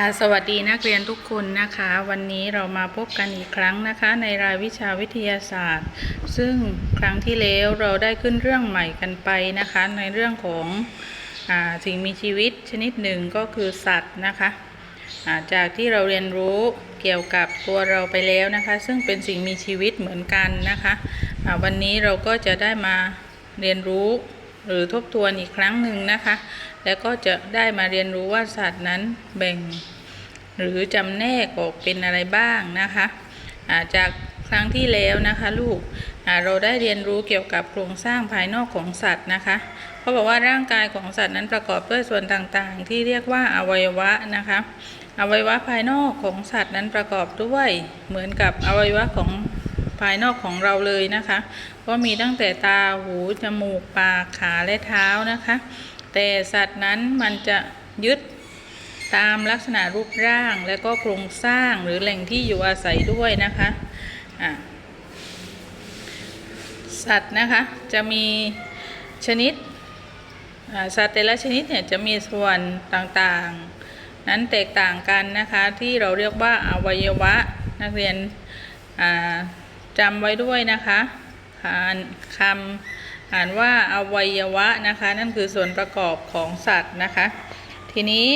ค่ะสวัสดีนักเรียนทุกคนนะคะ วันนี้เรามาพบกันอีกครั้งนะคะ ในรายวิชาวิทยาศาสตร์ ซึ่งครั้งที่แล้วเราได้ขึ้นเรื่องใหม่กันไปนะคะ ในเรื่องของอสิ่งมีชีวิตชนิดหนึ่งก็คือสัตว์นะคะาจากที่เราเรียนรู้เกี่ยวกับตัวเราไปแล้วนะคะ ซึ่งเป็นสิ่งมีชีวิตเหมือนกันนะคะอ่าวันนี้เราก็จะได้มาเรียนรู้หรือทบทวนอีกครั้งหนึ่งนะคะ แล้วก็จะได้มาเรียนรู้ว่าสัตว์นั้นแบ่ง หรือจำแนกออกเป็นอะไรบ้างนะคะาจากครั้งที่แล้วนะคะลูกเราได้เรียนรู้เกี่ยวกับโครงสร้างภายนอกของสัตว์นะคะเขาบอกว่าร่างกายของสัตว์นั้นประกอบด้วยส่วนต่างๆ ที่เรียกว่าอวัยวะนะคะอวัยวะภายนอกของสัตว์นั้นประกอบด้วยเหมือนกับอวัยวะของภายนอกของเราเลยนะคะ ก็มีตั้งแต่ตาหูจมูกปากขาและเท้านะคะ แต่สัตว์นั้นมันจะยึดตามลักษณะรูปร่างและก็โครงสร้างหรือแหล่งที่อยู่อาศัยด้วยนะคะะสัตว์นะคะจะมีชนิดอ่าสัตว์แต่ละชนิดเนี่ยจะมีส่วนต่างๆ นั้นแตกต่างกันนะคะที่เราเรียกว่าอวัยวะนักเรียนจำไว้ด้วยนะคะอ่านคำ อ่านว่าอวัยวะนะคะ นั่นคือส่วนประกอบของสัตว์นะคะ ทีนี้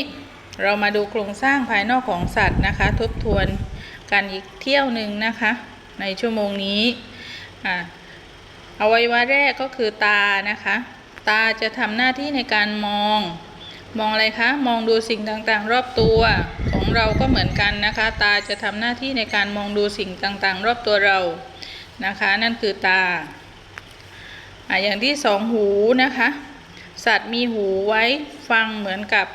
เรามาดูโครงสร้างภายนอกของสัตว์นะคะ ทบทวนกันอีกเที่ยวหนึ่งนะคะ ในชั่วโมงนี้อ่าอวัยวะแรกก็คือตานะคะ ตาจะทำหน้าที่ในการมอง มองอะไรคะ มองดูสิ่งต่างๆ รอบตัว ของเราก็เหมือนกันนะคะ ตาจะทำหน้าที่ในการมองดูสิ่งต่างๆ รอบตัวเรานะคะ นั่นคือตา อะอย่างที่สองหูนะคะ สัตว์มีหูไว้ฟังเหมือนกับ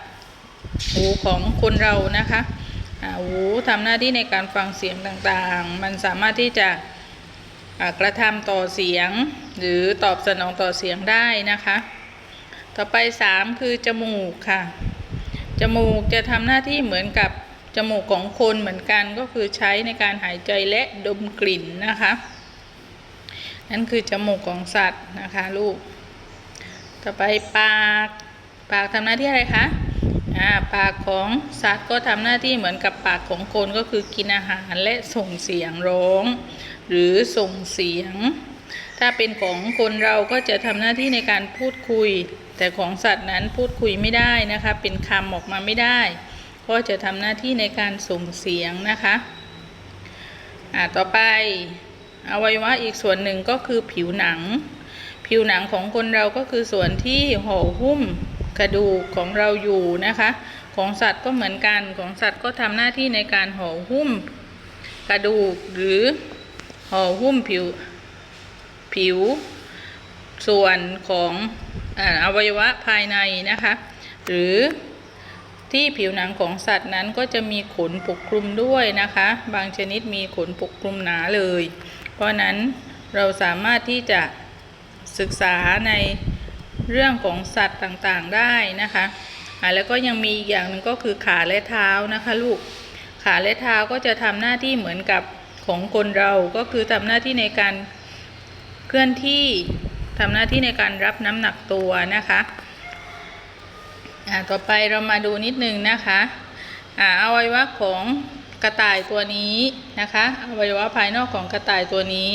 หูของคนเรานะคะหูทำหน้าที่ในการฟังเสียงต่างๆ มันสามารถที่จะกระทำต่อเสียง หรือตอบสนองต่อเสียงได้นะคะ ต่อไปสามคือจมูกค่ะ จมูกจะทำหน้าที่เหมือนกับจมูกของคนเหมือนกันก็คือใช้ในการหายใจและดมกลิ่นนะคะ นั่นคือจมูกของสัตว์นะคะลูก ต่อไปปาก ปากทำหน้าที่อะไรคะอ่าปากของสัตว์ก็ทำหน้าที่เหมือนกับปากของคนก็คือกินอาหารและส่งเสียงร้อง หรือส่งเสียง ถ้าเป็นของคนเราก็จะทำหน้าที่ในการพูดคุย แต่ของสัตว์นั้นพูดคุยไม่ได้นะคะ เป็นคำออกมาไม่ได้ ก็จะทำหน้าที่ในการส่งเสียงนะคะอ่าต่อไป อวัยวะอีกส่วนหนึ่งก็คือผิวหนัง ผิวหนังของคนเราก็คือส่วนที่ห่อหุ้มกระดูกของเราอยู่นะคะ ของสัตว์ก็เหมือนกันของสัตว์ก็ทำหน้าที่ในการห่อหุ้มกระดูกหรือห่อหุ้มผิวผิวส่วนของออวัยวะภายในนะคะ หรือที่ผิวหนังของสัตว์นั้นก็จะมีขนปกคลุมด้วยนะคะ บางชนิดมีขนปกคลุมหนาเลย เพราะนั้นเราสามารถที่จะศึกษาในเรื่องของสัตว์ต่างๆได้นะคะอ่าแล้วก็ยังมีอีกอย่างหนึ่งก็คือขาและเท้านะคะลูก ขาและเท้าก็จะทำหน้าที่เหมือนกับของคนเรา ก็คือทำหน้าที่ในการเคลื่อนที่ทำหน้าที่ในการรับน้ำหนักตัวนะคะอ่าต่อไปเรามาดูนิดนึงนะคะอ่าอวัยวะของ กระต่ายตัวนี้นะคะอวัยวะภายนอกของกระต่ายตัวนี้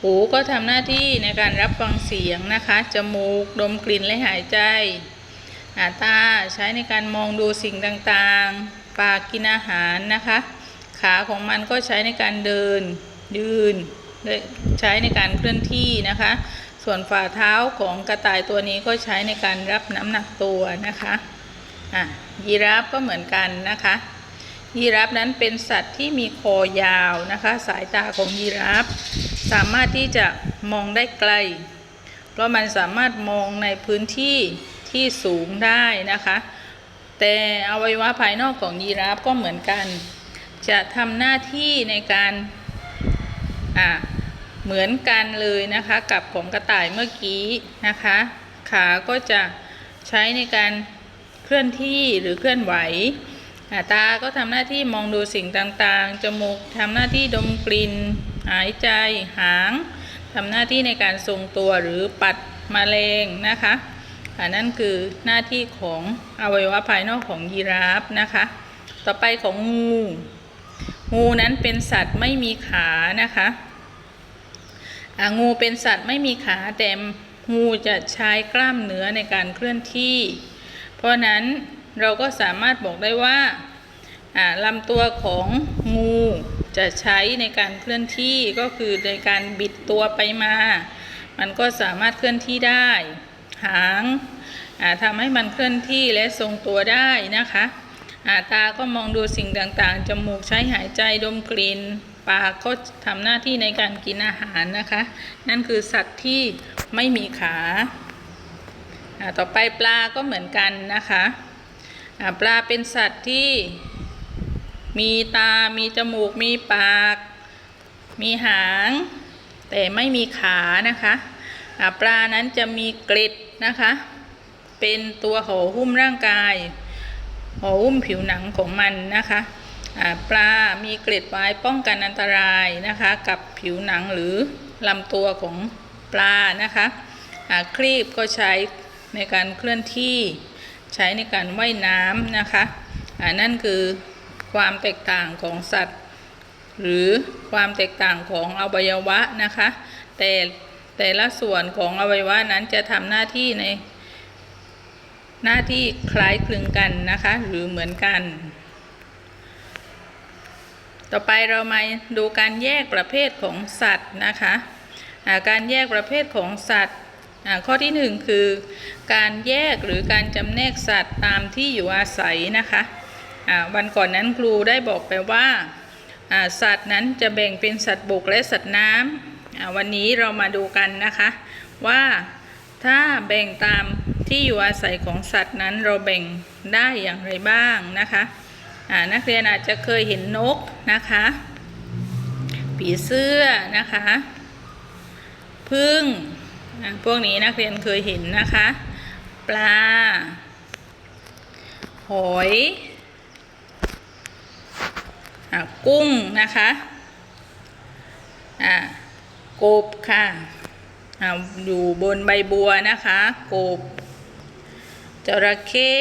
หูก็ทำหน้าที่ในการรับฟังเสียงนะคะ จมูกดมกลิ่นและหายใจาตาใช้ในการมองดูสิ่งต่างๆ ปากกินอาหารนะคะ ขาของมันก็ใช้ในการเดิน ยืนและใช้ในการเคลื่อนที่นะคะ ส่วนฝ่าเท้าของกระต่ายตัวนี้ก็ใช้ในการรับน้ำหนักตัวนะคะอะยีราฟก็เหมือนกันนะคะ ยีราฟนั้นเป็นสัตว์ที่มีคอยาวนะคะ สายตาของยีราฟสามารถที่จะมองได้ไกล เพราะมันสามารถมองในพื้นที่ที่สูงได้นะคะ แต่อวัยวะภายนอกของยีราฟก็เหมือนกัน จะทำหน้าที่ในการอ่าเหมือนกันเลยนะคะกับของกระต่ายเมื่อกี้นะคะ ขาก็จะใช้ในการเคลื่อนที่หรือเคลื่อนไหว ตาก็ทำหน้าที่มองดูสิ่งต่างๆ จมูกทำหน้าที่ดมกลิ่น หายใจ หางทำหน้าที่ในการทรงตัวหรือปัดมแมลงนะคะอันนั่นคือหน้าที่ของอวัยวะภายนอกของยีราฟนะคะ ต่อไปของงู งูนั้นเป็นสัตว์ไม่มีขานะคะงูเป็นสัตว์ไม่มีขาแต่งูจะใช้กล้ามเนื้อในการเคลื่อนที่ เพราะนั้น เราก็สามารถบอกได้ว่าลำตัวของงูจะใช้ในการเคลื่อนที่ก็คือในการบิดตัวไปมา มันก็สามารถเคลื่อนที่ได้ หางาทำให้มันเคลื่อนที่และทรงตัวได้นะคะาตาก็มองดูสิ่งต่างๆ จมูกใช้หายใจดมกลิ่น ปากก็ทำหน้าที่ในการกินอาหารนะคะ นั่นคือสัตว์ที่ไม่มีขาาต่อไปปลาก็เหมือนกันนะคะ ปลาเป็นสัตว์ที่มีตา มีจมูก มีปาก มีหาง แต่ไม่มีขานะคะปลานั้นจะมีเกล็ดนะคะ เป็นตัวห่อหุ้มร่างกายห่อหุ้มผิวหนังของมันนะคะปลา มีเกล็ดไว้ป้องกันอันตรายนะคะ กับผิวหนังหรือลำตัวของปลานะคะครีบก็ใช้ในการเคลื่อนที่ ใช้ในการว่ายน้ำนะคะอ่านั่นคือความแตกต่างของสัตว์ หรือความแตกต่างของอวัยวะนะคะ แต่แต่ละส่วนของอวัยวะนั้นจะทำหน้าที่ใน หน้าที่คล้ายคลึงกันนะคะ หรือเหมือนกัน ต่อไปเรามาดูการแยกประเภทของสัตว์นะคะ การแยกประเภทของสัตว์ ข้อที่หนึ่งคือ การแยกหรือการจำแนกสัตว์ตามที่อยู่อาศัยนะคะวันก่อนนั้นครูได้บอกไปว่าสัตว์นั้นจะแบ่งเป็นสัตว์บกและสัตว์น้ำอ่าวันนี้เรามาดูกันนะคะว่าถ้าแบ่งตามที่อยู่อาศัยของสัตว์นั้นเราแบ่งได้อย่างไรบ้างนะคะนักเรียนอาจจะเคยเห็นนกนะคะผีเสื้อนะคะพึ่ง พวกนี้นักเรียนเคยเห็นนะคะ ปลา หอยอกุ้งนะคะอะกบค่ะอะอยู่บนใบบัวนะคะ กบจระเข้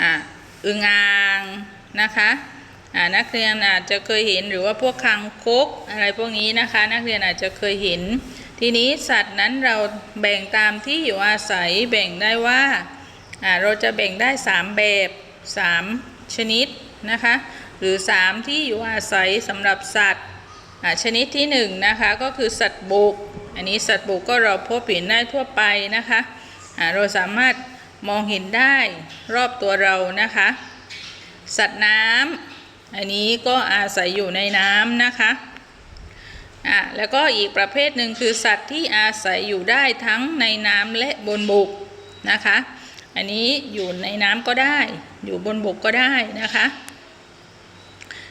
อะอึงอ่างนะคะ นักเรียนอาจจะเคยเห็นหรือว่าพวกคางคกอะไรพวกนี้นะคะ นักเรียนอาจจะเคยเห็น ทีนี้สัตว์นั้นเราแบ่งตามที่อยู่อาศัยแบ่งได้ว่าเราจะแบ่งได้สามแบบสามชนิดนะคะ หรือ 3 ที่อยู่อาศัยสำหรับสัตว์ชนิดที่1นงนะคะก็คือสัตว์บกอันนี้สัตว์บกก็เราพบเห็นได้ทั่วไปนะคะเราสามารถมองเห็นได้รอบตัวเรานะคะ สัตว์น้ำ อันนี้ก็อาศัยอยู่ในน้ำนะคะอ่าแล้วก็อีกประเภทหนึ่งคือสัตว์ที่อาศัยอยู่ได้ทั้งในน้ำและบนบกนะคะ อันนี้อยู่ในน้ำก็ได้อยู่บนบกก็ได้นะคะ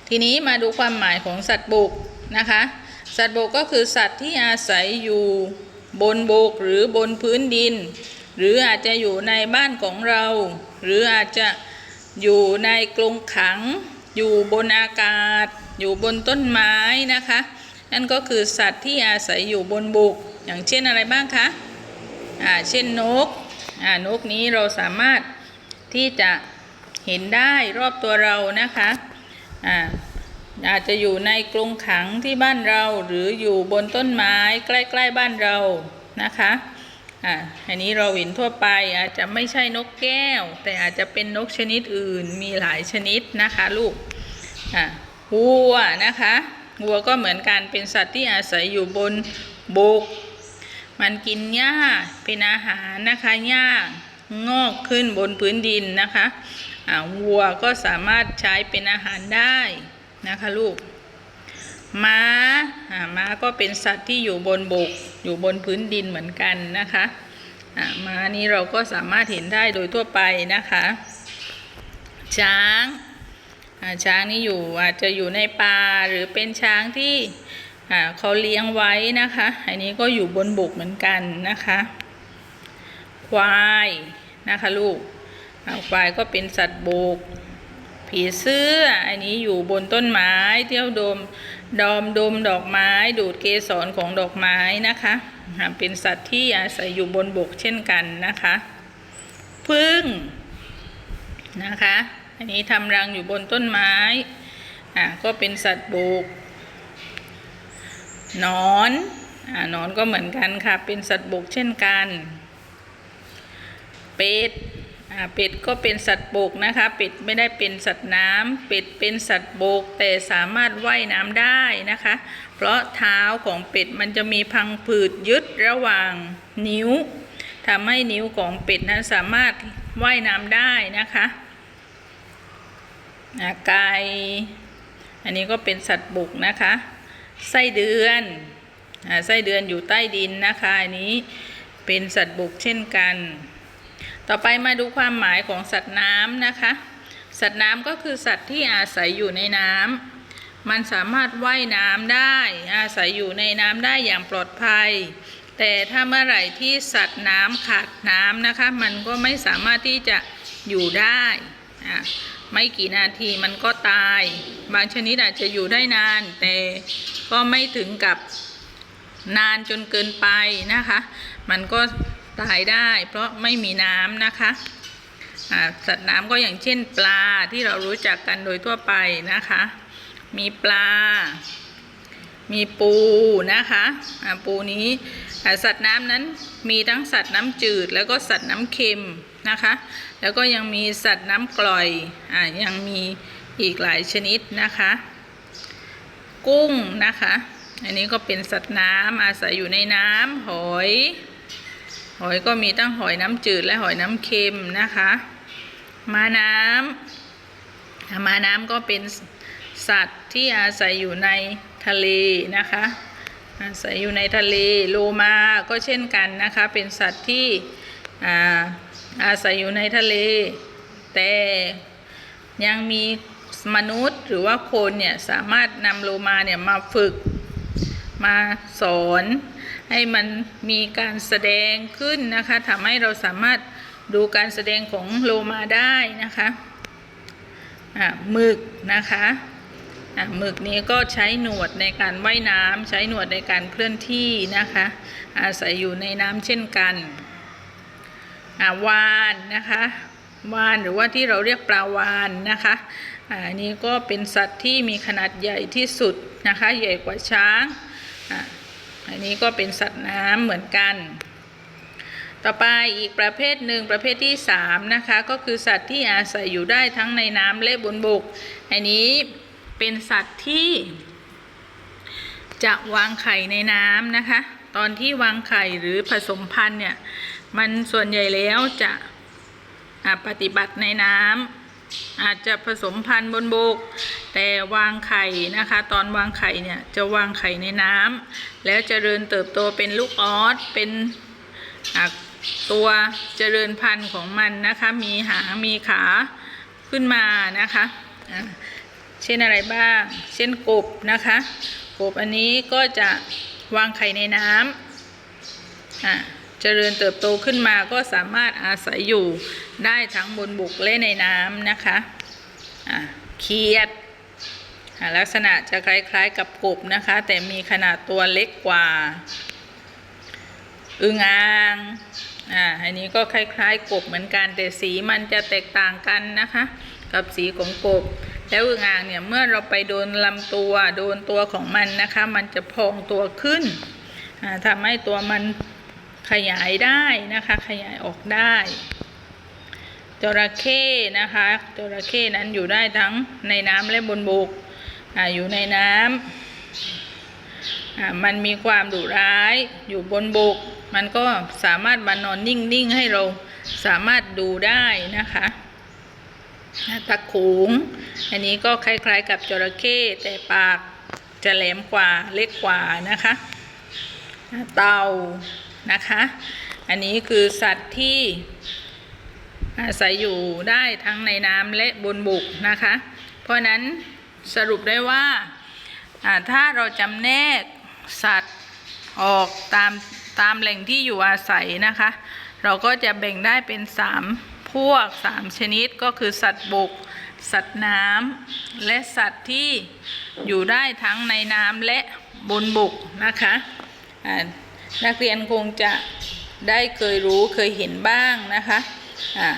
ทีนี้มาดูความหมายของสัตว์บกนะคะ สัตว์บกก็คือสัตว์ที่อาศัยอยู่บนบกหรือบนพื้นดิน หรืออาจจะอยู่ในบ้านของเรา หรืออาจจะอยู่ในกรงขัง อยู่บนอากาศ อยู่บนต้นไม้นะคะ นั่นก็คือสัตว์ที่อาศัยอยู่บนบก อย่างเช่นอะไรบ้างคะอ่าเช่นนกอ่านกนี้เราสามารถที่จะเห็นได้รอบตัวเรานะคะอ่าอาจจะอยู่ในกรงขังที่บ้านเราหรืออยู่บนต้นไม้ใกล้ ๆ บ้านเรานะคะ อ่าอันนี้เราเห็นทั่วไปอาจจะไม่ใช่นกแก้ว แต่อาจจะเป็นนกชนิดอื่นมีหลายชนิดนะคะลูกอ่าวัวนะคะวัวก็เหมือนกันเป็นสัตว์ที่อาศัยอยู่บนบก มันกินหญ้าเป็นอาหารนะคะหญ้างอกขึ้นบนพื้นดินนะคะอ่าวัวก็สามารถใช้เป็นอาหารได้นะคะลูก ม้าอ่าม้าก็เป็นสัตว์ที่อยู่บนบก อยู่บนพื้นดินเหมือนกันนะคะอ่าม้านี้เราก็สามารถเห็นได้โดยทั่วไปนะคะ ช้างอ่าช้างนี่อยู่อาจจะอยู่ในป่าหรือเป็นช้างที่อ่าเขาเลี้ยงไว้นะคะ อันนี้ก็อยู่บนบกเหมือนกันนะคะ ควายนะคะลูกควายก็เป็นสัตว์บก ผีเสื้อ อันนี้อยู่บนต้นไม้เที่ยวดม ดอมดมดอกไม้ดูดเกสรของดอกไม้นะคะอ่าเป็นสัตว์ที่อาศัยอยู่บนบกเช่นกันนะคะพึ่งนะคะ อันนี้ทำรังอยู่บนต้นไม้อะก็เป็นสัตว์บกหนอนอ่าหนอนก็เหมือนกันค่ะ เป็นสัตว์บกเช่นกัน เป็ด เป็ดก็เป็นสัตว์บกนะคะ เป็ดไม่ได้เป็นสัตว์น้ำเป็ดเป็นสัตว์บก แต่สามารถว่ายน้ำได้นะคะ เพราะเท้าของเป็ดมันจะมีพังผืดยึดระหว่างนิ้วทำให้นิ้วของเป็ดนั้นสามารถว่ายน้ำได้นะคะไก่อันนี้ก็เป็นสัตว์บกนะคะ ไส้เดือนอไส้เดือนอยู่ใต้ดินนะคะอันนี้เป็นสัตว์บกเช่นกัน ต่อไปมาดูความหมายของสัตว์น้ำนะคะ สัตว์น้ำก็คือสัตว์ที่อาศัยอยู่ในน้ำมันสามารถว่ายน้ำได้ อาศัยอยู่ในน้ำได้อย่างปลอดภัย แต่ถ้าเมื่อไหร่ที่สัตว์น้ำขาดน้ำนะคะ มันก็ไม่สามารถที่จะอยู่ได้ไม่กี่นาทีมันก็ตาย บางชนิดอาจจะอยู่ได้นาน แต่ก็ไม่ถึงกับนานจนเกินไปนะคะ มันก็ ตายได้ เพราะไม่มีน้ำนะคะสัตว์น้ำก็อย่างเช่นปลาที่เรารู้จักกันโดยทั่วไปนะคะ มีปลา มีปูนะคะปูนี้สัตว์น้ำนั้นมีทั้งสัตว์น้ำจืด แล้วก็สัตว์น้ำเค็มนะคะ แล้วก็ยังมีสัตว์น้ำกร่อยอยังมีอีกหลายชนิดนะคะ กุ้งนะคะ อันนี้ก็เป็นสัตว์น้ำอาศัยอยู่ในน้ำหอย อยก็มีตั้งหอยน้ำจืดและหอยน้ำเค็มนะคะ มาน้ำอ่ามาน้ำก็เป็นสัตว์ที่อาศัยอยู่ในทะเลนะคะ อาศัยอยู่ในทะเลโลมาก็เช่นกันนะคะ เป็นสัตว์ที่อาอาศัยอยู่ในทะเล แต่ยังมีมนุษย์หรือว่าคนเนี่ยสามารถนำโลมาเนี่ยมาฝึกมาสอน ให้มันมีการแสดงขึ้นนะคะทำให้เราสามารถดูการแสดงของโลมาได้นะคะหมึกนะคะหมึกนี้ก็ใช้หนวดในการว่ายน้ำใช้หนวดในการเคลื่อนที่นะคะ อาศัยอยู่ในน้ำเช่นกันวานนะคะวานหรือว่าที่เราเรียกปลาวานนะคะอะอันนี้ก็เป็นสัตว์ที่มีขนาดใหญ่ที่สุดนะคะ ใหญ่กว่าช้าง อันนี้ก็เป็นสัตว์น้ำเหมือนกัน ต่อไปอีกประเภทหนึ่งประเภทที่สามนะคะก็คือสัตว์ที่อาศัยอยู่ได้ทั้งในน้ำและบนบก อันนี้เป็นสัตว์ที่ จะวางไข่ในน้ำนะคะ ตอนที่วางไข่หรือผสมพันธุ์เนี่ย มันส่วนใหญ่แล้วจะปฏิบัติในน้ำ อาจจะผสมพันธุ์บนบก แต่วางไข่นะคะ ตอนวางไข่เนี่ยจะวางไข่ในน้ำแล้วเจริญเติบโตเป็นลูกออสเป็นตัวเจริญพันธุ์ของมันนะคะ มีหางมีขาขึ้นมานะคะเช่นอะไรบ้าง เช่นกบนะคะ กบอันนี้ก็จะวางไข่ในน้ำอะ เจริญเติบโตขึ้นมาก็สามารถอาศัยอยู่ได้ทั้งบนบกและในน้ำนะคะอะเขียดลักษณะจะคล้ายๆกับกบนะคะ แต่มีขนาดตัวเล็กกว่า อึงอ่างอ่าอันนี้ก็คล้ายๆกบเหมือนกัน แต่สีมันจะแตกต่างกันนะคะ กับสีของกบ แล้วอึงอ่างเนี่ยเมื่อเราไปโดนลำตัวโดนตัวของมันนะคะ มันจะพองตัวขึ้นทำให้ตัวมัน ขยายได้นะคะ ขยายออกได้จระเข้นะคะจระเข้นั้นอยู่ได้ทั้งในน้ำและบนบกออยู่ในน้ำมันมีความดุร้ายอยู่บนบก มันก็สามารถมานอนนิ่ง ๆ ให้เราสามารถดูได้นะคะอ่าตะขูงอันนี้ก็คล้าย ๆ กับจระเข้แต่ปากจะแหลมกว่าเล็กกว่านะคะ เต่า นะคะ อันนี้คือสัตว์ที่อาศัยอยู่ได้ทั้งในน้ำและบนบกนะคะ เพราะนั้นสรุปได้ว่าถ้าเราจำแนกสัตว์ออกตามตามแหล่งที่อยู่อาศัยนะคะ เราก็จะแบ่งได้เป็นสามพวกสามชนิดก็คือสัตว์บก สัตว์น้ำและสัตว์ที่อยู่ได้ทั้งในน้ำและบนบกนะคะ นักเรียนคงจะได้เคยรู้เคยเห็นบ้างนะคะอ่า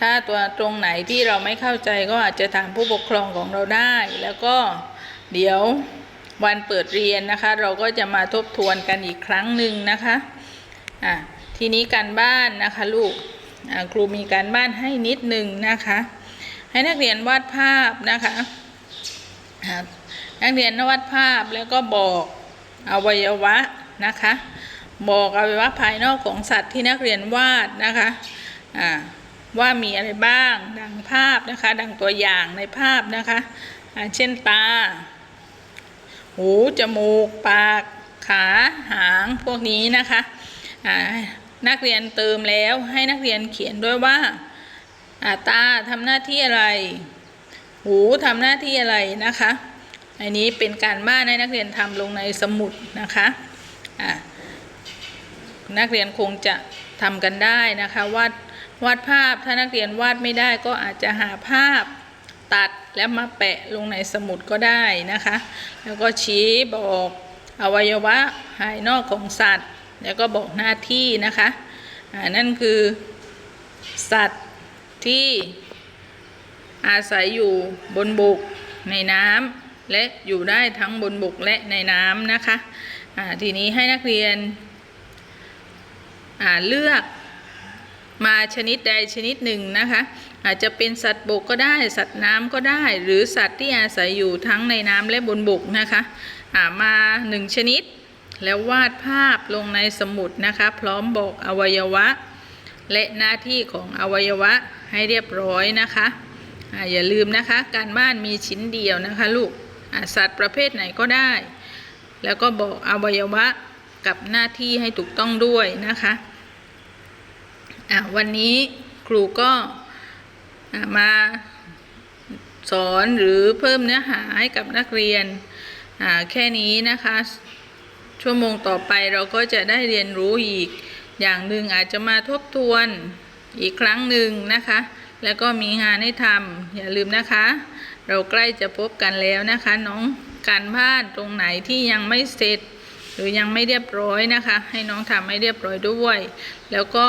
ถ้าตัวตรงไหนที่เราไม่เข้าใจก็อาจจะถามผู้ปกครองของเราได้ แล้วก็เดี๋ยววันเปิดเรียนนะคะ เราก็จะมาทบทวนกันอีกครั้งหนึ่งนะคะอะทีนี้การบ้านนะคะลูกครูมีการบ้านให้นิดหนึ่งนะคะ ให้นักเรียนวาดภาพนะคะะนักเรียนวาดภาพแล้วก็บอกอวัยวะนะคะ บอกอวัยวะภายนอกของสัตว์ที่นักเรียนวาดนะคะอ่าว่ามีอะไรบ้างดังภาพนะคะ ดังตัวอย่างในภาพนะคะอ่าเช่นตา หูจมูก ปาก ขาหางพวกนี้นะคะอ่านักเรียนเติมแล้วให้นักเรียนเขียนด้วยว่าอ่าตาทำหน้าที่อะไร หูทำหน้าที่อะไรนะคะอันนี้เป็นการบ้านให้นักเรียนทำลงในสมุดนะคะอ่า นักเรียนคงจะทำกันได้นะคะวาดวาดภาพถ้านักเรียนวาดไม่ได้ก็อาจจะหาภาพตัดแล้วมาแปะลงในสมุดก็ได้นะคะ แล้วก็ชี้บอกอวัยวะภายนอกของสัตว์ แล้วก็บอกหน้าที่นะคะอ่านั่นคือสัตว์ที่อาศัยอยู่บนบกในน้ำและอยู่ได้ทั้งบนบกและในน้ำนะคะอ่าทีนี้ให้นักเรียน เลือกมาชนิดใดชนิดหนึ่งนะคะ อาจจะเป็นสัตว์บกก็ได้ สัตว์น้ำก็ได้ หรือสัตว์ที่อาศัยอยู่ทั้งในน้ำและบนบกนะคะอ่ามาหนึ่งชนิด แล้ววาดภาพลงในสมุดนะคะ พร้อมบอกอวัยวะ และหน้าที่ของอวัยวะให้เรียบร้อยนะคะอ่าอย่าลืมนะคะ การบ้านมีชิ้นเดียวนะคะลูกอ่าสัตว์ประเภทไหนก็ได้ แล้วก็บอกอวัยวะกับหน้าที่ให้ถูกต้องด้วยนะคะ อะวันนี้ครูก็มาสอนหรือเพิ่มเนื้อหาให้กับนักเรียนแค่นี้นะคะ ชั่วโมงต่อไปเราก็จะได้เรียนรู้อีก อย่างหนึ่งอาจจะมาทบทวนอีกครั้งหนึ่งนะคะ แล้วก็มีงานให้ทำอย่าลืมนะคะ เราใกล้จะพบกันแล้วนะคะ น้องการบ้านตรงไหนที่ยังไม่เสร็จ หรือยังไม่เรียบร้อยนะคะ ให้น้องทำให้เรียบร้อยด้วย แล้วก็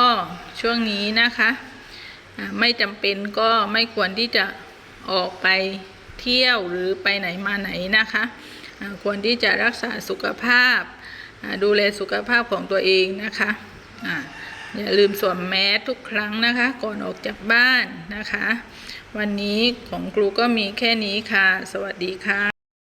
ช่วงนี้นะคะไม่จำเป็นก็ไม่ควรที่จะออกไปเที่ยวหรือไปไหนมาไหนนะคะควรที่จะรักษาสุขภาพ ดูแลสุขภาพของตัวเองนะคะอย่าลืมสวมแมสทุกครั้งนะคะ ก่อนออกจากบ้านนะคะ วันนี้ของครูก็มีแค่นี้ค่ะ สวัสดีค่ะ